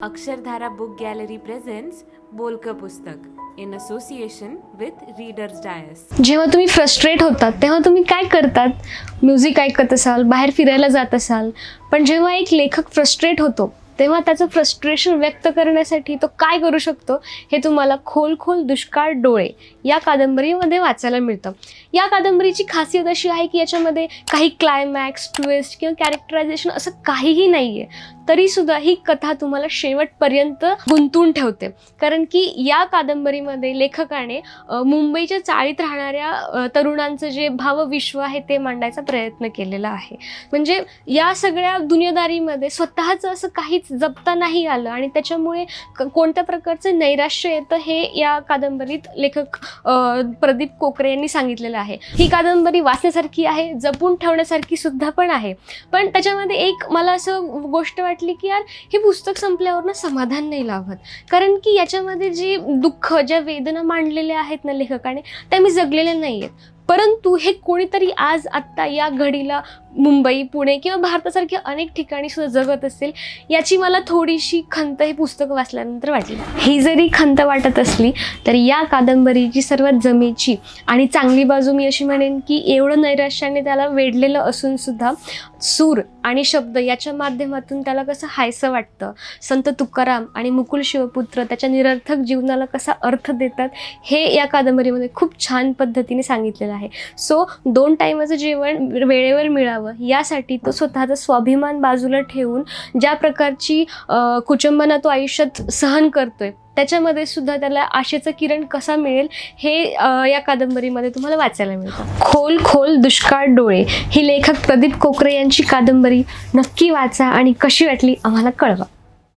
Akshardhara book gallery presents बोलकं पुस्तक in association with readers dice. जेव्हा तुम्ही फ्रस्ट्रेट होतात तेव्हा तुम्ही काय करतात? म्युझिक ऐकत असाल बाहेर फिरायला जात असाल पण जेव्हा एक लेखक फ्रस्ट्रेट होतो तेव्हा त्याचं फ्रस्ट्रेशन व्यक्त करण्यासाठी तो काय करू शकतो हे तुम्हाला खोल खोल दुष्काळ डोळे या कादंबरीमध्ये वाचायला मिळतं. या कादंबरीची खासियत अशी आहे की याच्यामध्ये काही क्लायमॅक्स ट्विस्ट किंवा कॅरेक्टरायझेशन असं काहीही नाही आहे तरीसुद्धा ही कथा तुम्हाला शेवटपर्यंत गुंतून ठेवते. कारण की या कादंबरीमध्ये लेखकाने मुंबईच्या चाळीत राहणाऱ्या तरुणांचं जे भावविश्व आहे ते मांडायचा प्रयत्न केलेला आहे. म्हणजे या सगळ्या दुनियादारीमध्ये स्वतःचं असं काहीच जपता नाही आलं. आणि त्याच्यामुळे कोणत्या प्रकारचं नैराश्य येतं हे या कादंबरीत लेखक प्रदीप कोकरे यांनी सांगितलेलं आहे. ही कादंबरी वाचण्यासारखी आहे जपून ठेवण्यासारखी सुद्धा पण आहे. पण त्याच्यामध्ये एक मला असं गोष्ट वाटली की यार हे पुस्तक संपल्यावर ना समाधान नाही लाभत. कारण की याच्यामध्ये जी दुःख ज्या वेदना मांडलेल्या आहेत ना लेखकाने त्या मी जगलेल्या नाही आहेत परंतु हे कोणीतरी आज आत्ता या घडीला मुंबई पुणे किंवा भारतासारख्या अनेक ठिकाणी सुद्धा जगत असेल याची मला थोडीशी खंत हे पुस्तक वाचल्यानंतर वाटली. ही जरी खंत वाटत असली तरी या कादंबरीची सर्वात जमेची आणि चांगली बाजू मी अशी म्हणेन की एवढं नैराश्याने त्याला वेढलेलं असून सुद्धा सूर आणि शब्द याच्या माध्यमातून त्याला कसं हायसं वाटतं संत तुकाराम आणि मुकुल शिवपुत्र त्याच्या निरर्थक जीवनाला कसा अर्थ देतात हे या कादंबरीमध्ये खूप छान पद्धतीने सांगितलेलं आहे. सो दोन टाईमाचं जेवण वेळेवर मिळावं यासाठी तो स्वतःचा स्वाभिमान बाजूला ठेवून ज्या प्रकारची कुचंबना तो आयुष्यात सहन करतोय त्याच्यामध्ये सुद्धा त्याला आशेचं किरण कसा मिळेल हे या कादंबरीमध्ये तुम्हाला वाचायला मिळतं. खोल खोल दुष्काळ डोळे ही लेखक प्रदीप कोकरे यांची कादंबरी नक्की वाचा आणि कशी वाटली आम्हाला कळवा.